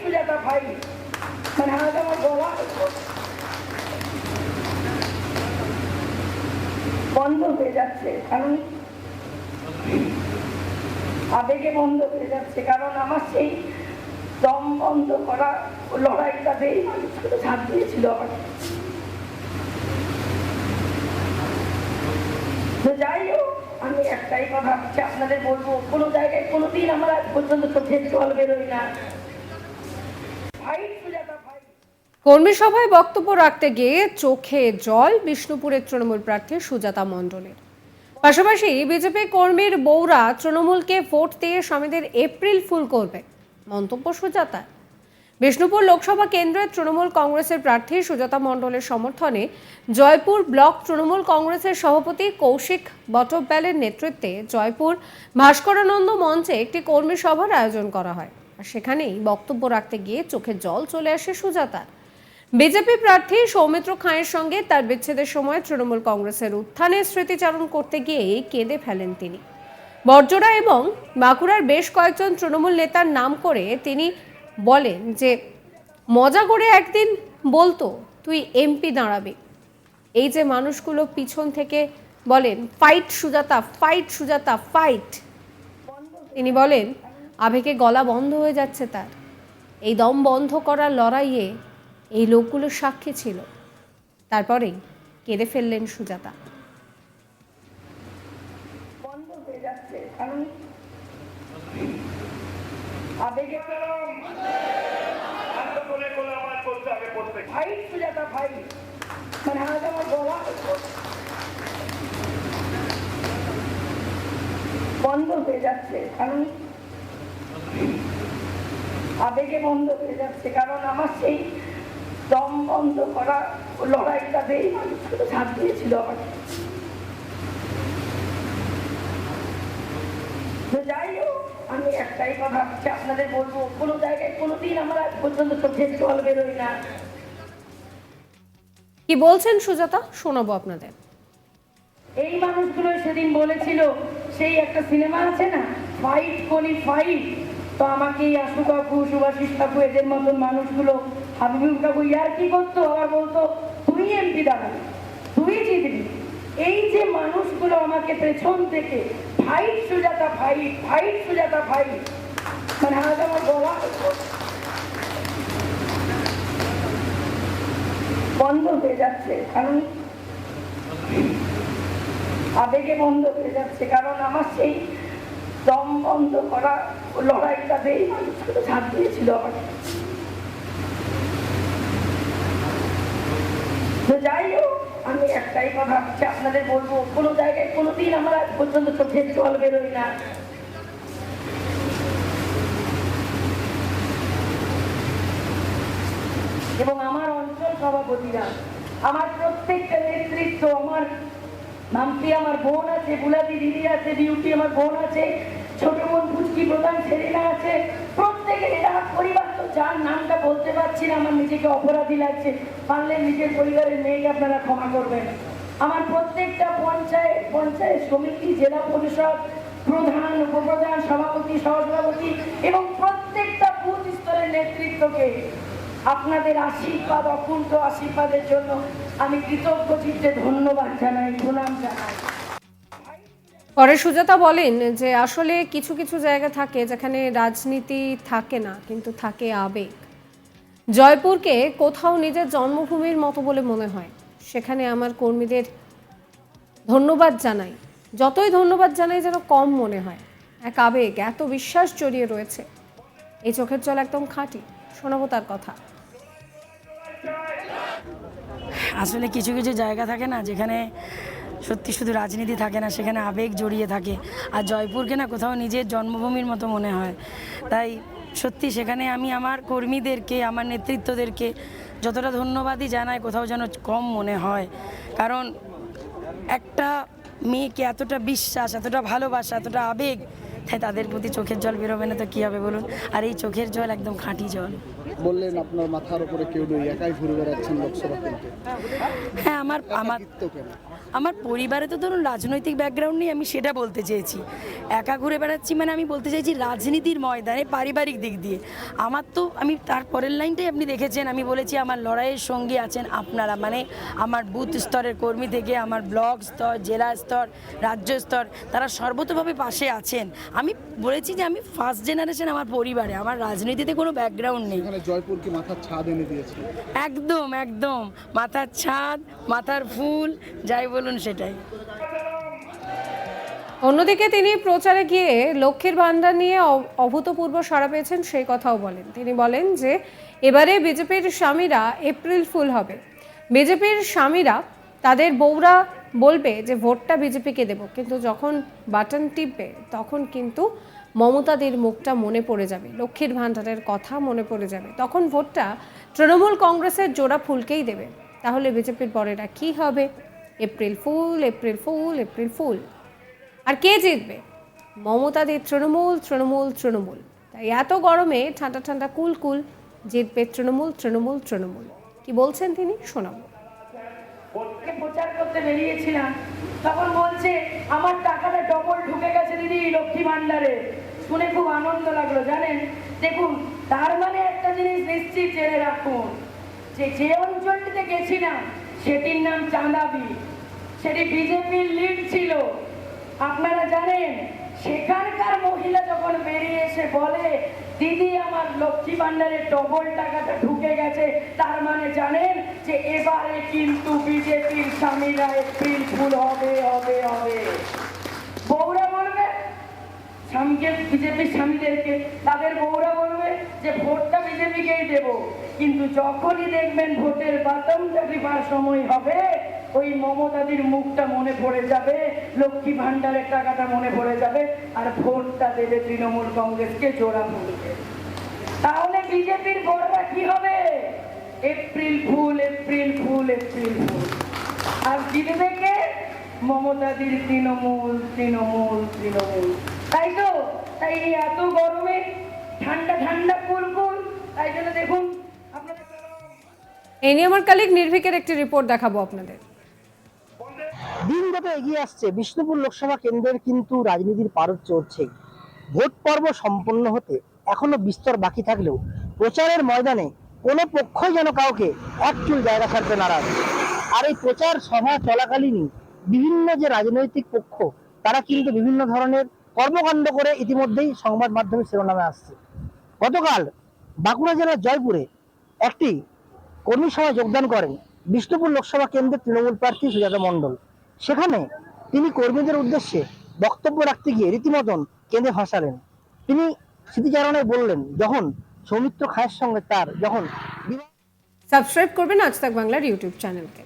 সুজাতা ভাই। মানে আজ আমার গলা বন্ধ হয়ে যাচ্ছে, কারণ আবেগে বন্ধ হয়ে যাচ্ছে, কারণ আমার সেই দম বন্ধ করা লড়াইটাতে ঝাঁপ দিয়েছিল আমাকে তো যাই হোক, আমি একটাই কথা আপনাদের বলব, কোনো জায়গায় কোনোদিন আমার আজ পর্যন্ত চোখের জল বেরোয় না ভাই সুজাতা ভাই কর্মী সভায় বক্তব্য রাখতে গিয়ে চোখে জল বিষ্ণুপুরের তৃণমূল প্রার্থী সুজাতা মণ্ডলের। পাশাপাশি বিজেপি কর্মীর বৌরা তৃণমূলকে ভোট দিয়ে স্বামীদের এপ্রিল ফুল করবে, মন্তব্য সুজাতা বিষ্ণুপুর লোকসভা কেন্দ্রের তৃণমূল কংগ্রেসের প্রার্থী সুজাতা মণ্ডলের সমর্থনে জয়পুর ব্লক তৃণমূল কংগ্রেসের সভাপতি কৌশিক বটব্যালের নেতৃত্বে জয়পুর ভাস্করানন্দ মঞ্চে একটি কর্মী সভার আয়োজন করা হয়। আর সেখানেই বক্তব্য রাখতে গিয়ে চোখে জল চলে আসে সুজাতার। বিজেপি প্রার্থী সৌমিত্র খাঁয়ের সঙ্গে তার বিচ্ছেদের সময় তৃণমূল কংগ্রেসের উত্থানের স্মৃতিচারণ করতে গিয়ে কেঁদে ফেলেন তিনি। বর্জরা এবং বাঁকুড়ার বেশ কয়েকজন তৃণমূল নেতার নাম করে তিনি বলেন যে, মজা করে একদিন বলতো, তুই এমপি দাঁড়াবি। এই যে মানুষগুলো পিছন থেকে বলেন, fight Sujata fight Sujata, fight. তিনি বলেন, আবেগে গলা বন্ধ হয়ে যাচ্ছে তার। এই দম বন্ধ করার লড়াইয়ে এই লোকগুলো সাক্ষী ছিল। তারপরেই কেঁদে ফেললেন সুজাতা। ভাই সুজাতা ভাই মানে আমার বন্ধ হয়ে যাচ্ছে, কারণ আবেগে বন্ধ হয়ে যাচ্ছে, কারণ আমার সেই বন্ধ করা এই মানুষগুলো দিয়েছিল আমাকে যাই হোক আমি একটাই কথা আপনাদের বলব কোনো জায়গায় কোনোদিন আমার আজ পর্যন্ত চোখের জল বেরোয় না। কি বলছেন সুজাতা? শোনাবো আপনাদের। এই মানুষগুলো সেদিন বলেছিল সেই একটা সিনেমা আছে না ফাইট করি ফাইট তো আমাকে আশু কাকু সুভাষিস কাকু, এদের মতন মানুষগুলো হাবিবুল কাকু, ইয়ার কি করতো? আবার বলতো, তুই এমপি দাঁড়াবি তুই জিতবি। এই যে মানুষগুলো আমাকে পেছন থেকে fight Sujata fight fight Sujata fight মানে আজ আমার গলা বন্ধ হয়ে যাচ্ছে, কারণ আবেগে বন্ধ হয়ে যাচ্ছে, কারণ আমার সেই দম বন্ধ করা লড়াইটাতে এই ঝাঁপ দিয়েছিল তো যাই হোক, আমি একটাই কথা হচ্ছে, আপনাদের বলব, কোনো জায়গায় কোনোদিন আমার আজ পর্যন্ত চোখের জল বেরোয় না। এবং আমার অঞ্চল সভাপতিরা, আমার প্রত্যেকটা নেতৃত্ব, আমার মাম্পি আমার বোন আছে, বুলাদি দিদি আছে, বিউটি আমার বোন আছে, ছোট বোন পুচকি প্রধান সেরিনা আছে। প্রত্যেকের এরা পরিবার তো যার নামটা বলতে পারছি না, আমার নিজেকে অপরাধী লাগছে। পারলে নিজের পরিবারের মেয়েকে আপনারা ক্ষমা করবেন। আমার প্রত্যেকটা পঞ্চায়েত পঞ্চায়েত সমিতি, জেলা পরিষদ, প্রধান, উপপ্রধান, সভাপতি, সহসভাপতি এবং প্রত্যেকটা বুথ স্তরের নেতৃত্বকে আপনাদের আশীর্বাদ, অকুণ্ঠ আশীর্বাদের জন্য আমি কৃতজ্ঞ চিত্তে ধন্যবাদ জানাই, প্রণাম জানাই। পরে সুজাতা বলেন যে আসলে কিছু কিছু জায়গা থাকে যেখানে রাজনীতি থাকে না, কিন্তু থাকে আবেগ। জয়পুরকে কোথাও নিজের জন্মভূমির মতো বলে মনে হয়। সেখানে আমার কর্মীদের ধন্যবাদ জানাই। যতই ধন্যবাদ জানাই যেন কম মনে হয়। এক আবেগ, এত বিশ্বাস জড়িয়ে রয়েছে। এই চোখের জল একদম খাঁটি। শোনাবো তার কথা। আসলে কিছু কিছু জায়গা থাকে না যেখানে সত্যি শুধু রাজনীতি থাকে না, সেখানে আবেগ জড়িয়ে থাকে। আর জয়পুরকে না কোথাও নিজের জন্মভূমির মতো মনে হয়। তাই সত্যি সেখানে আমি আমার কর্মীদেরকে, আমার নেতৃত্বদেরকে যতটা ধন্যবাদই জানাই, কোথাও যেন কম মনে হয়। কারণ একটা মেয়েকে এতটা বিশ্বাস, এতটা ভালোবাসা, এতটা আবেগ তাই তাদের প্রতি চোখের জল বেরোবে না তো কী হবে বলুন? আর এই চোখের জল একদম খাঁটি জল। বললেন আপনার মাথার উপরে কেউ নেই একাই ঘুরে বেড়াচ্ছেন লোকসভা কেন্দ্রে। হ্যাঁ আমার আমার আমার পরিবারে তো ধরুন রাজনৈতিক ব্যাকগ্রাউন্ড নেই আমি সেটা বলতে চেয়েছি। একা ঘুরে বেড়াচ্ছি মানে আমি বলতে চাইছি রাজনীতির ময়দানে পারিবারিক দিক দিয়ে। আমার তো আমি তার পরের লাইনটাই আপনি দেখেছেন আমি বলেছি আমার লড়াইয়ের সঙ্গী আছেন আপনারা মানে আমার বুথ স্তরের কর্মী থেকে আমার ব্লক স্তর জেলা স্তর রাজ্য স্তর তারা সর্বতভাবে পাশে আছেন। আমি বলেছি যে আমি ফার্স্ট জেনারেশন আমার পরিবারে আমার রাজনীতিতে কোনো ব্যাকগ্রাউন্ড নেই। জয়পুরকে মাথার ছাদ এনে দিয়েছে? একদম একদম। মাথার ছাদ মাথার ফুল যাই বলুন সেটাই। অন্যদিকে তিনি প্রচারে গিয়ে লক্ষ্মীর ভান্ডার নিয়ে অভূতপূর্ব সাড়া পেয়েছেন সেই কথাও বলেন। তিনি বলেন যে, এবারে বিজেপির স্বামীরা এপ্রিল ফুল হবে। বিজেপির স্বামীরা তাদের বউরা বলবে যে, ভোটটা বিজেপিকে দেব। কিন্তু যখন বাটন টিপবে, তখন কিন্তু মমতাদির মুখটা মনে পড়ে যাবে। লক্ষ্মীর ভান্ডারের কথা মনে পড়ে যাবে। তখন ভোটটা তৃণমূল কংগ্রেসের জোড়া ফুলকেই দেবে। তাহলে বিজেপির পরেরা কি হবে? April fool April fool April fool. আর কে জিতবে? মমতাদের তৃণমূল তৃণমূল তৃণমূল। তাই এত গরমে ঠান্ডা ঠান্ডা কুল কুল জিতবে তৃণমূল তৃণমূল তৃণমূল। কি বলছেন তিনি? শোনাবো। প্রচার করতে বেরিয়েছিলাম। তখন বলছে, আমার টাকাটা ডবল ঢুকে গেছে দিদি লক্ষ্মী ভান্ডারে শুনে খুব আনন্দ লাগল, জানেন? দেখুন, তার মানে একটা জিনিস নিশ্চিত জেনে রাখুন যে যে অঞ্চলটিতে গেছিলাম সেটির নাম চাঁদাবি। সেটি বিজেপির লিড ছিল। আপনারা জানেন, সেখানকার মহিলা যখন বেরিয়ে এসে বলে, দিদি, আমার লক্ষ্মী ভান্ডারের ডবল টাকাটা ঢুকে গেছে। তার মানে জানেন যে এবারে কিন্তু বিজেপির স্বামীরা এপ্রিল ফুল হবে হবে হবে। স্বামীকে, বিজেপির স্বামীদেরকে, তাদের বউরা বলবে যে ভোটটা বিজেপিকেই দেব। কিন্তু যখনই দেখবেন ভোটের বাতমটা টিপার সময় হবে, ওই মমতাদির মুখটা মনে পড়ে যাবে, লক্ষ্মী ভান্ডারের টাকাটা মনে পড়ে যাবে, আর ভোটটা দেবে তৃণমূল কংগ্রেসকে জোড়া ফুলবে তাহলে বিজেপির বড়রা কি হবে? April fool April fool April fool. আর জিতবে কে? মমতাদির তৃণমূল তৃণমূল তৃণমূল। তাই তো তাই এই এত গরমে ঠান্ডা ঠান্ডা কুল কুল। তাই জন্য দেখুন আপনাদের এই নিয়ে আমার কালিক নির্ভীকের একটি রিপোর্ট দেখাবো আপনাদের। দিন যত এগিয়ে আসছে বিষ্ণুপুর লোকসভা কেন্দ্রের কিন্তু রাজনীতির পারদ চড়ছে ভোট পর্ব সম্পন্ন হতে এখনও বিস্তর বাকি থাকলেও প্রচারের ময়দানে কোনো পক্ষই যেন কাউকে এক চুল জায়গা ছাড়তে নারাজ। আর এই প্রচার সভা চলাকালীনই বিভিন্ন যে রাজনৈতিক পক্ষ তারা কিন্তু বিভিন্ন ধরনের কর্মকাণ্ড করে ইতিমধ্যেই সংবাদ মাধ্যমে শিরোনামে আসছে। গতকাল বাঁকুড়া জেলার জয়পুরে একটি কর্মী সভায় যোগদান করেন বিষ্ণুপুর লোকসভা কেন্দ্রের তৃণমূল প্রার্থী সুজাতা মণ্ডল। সেখানে তিনি কর্মীদের উদ্দেশ্যে বক্তব্য রাখতে গিয়ে রীতিমতন কেঁদে ভাসালেন তিনি স্মৃতিচারণায় বললেন, যখন সৌমিত্র খায়ের সঙ্গে তার যখন সাবস্ক্রাইব করবেন আজ তাক বাংলার ইউটিউব চ্যানেলকে